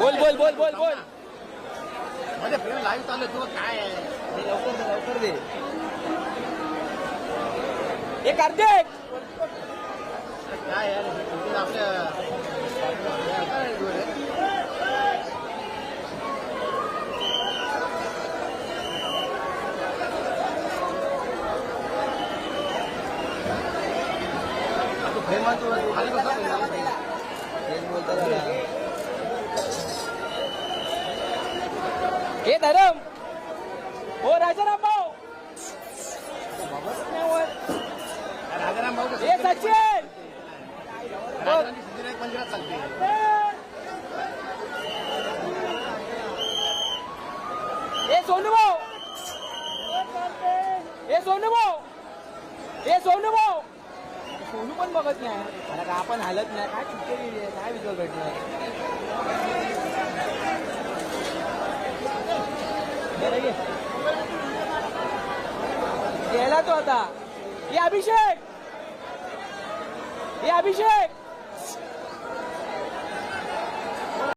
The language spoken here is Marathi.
बोल बोल बोल बोलमध्ये फिल्म लाईव्ह चालू तुला काय आहे लवकर दे लवकर दे हे कार्तिक काय यार आपल्या काय रे? तू प्रेमात तू खाली बसा पहिला. हे धरम हो राजाराम भाऊ. राजाराम भाऊ हे सचिन. राजारामची सिद्धिविनायक मंदिरात चालते हे सोनू भाऊ. हे सोनू भाऊ. हे सोनू भाऊ. सोनू पण बघत नाही. अरे आपण हालत नाही. काय चुकी काय विचार गेला तो आता. हे अभिषेक. ये अभिषेक.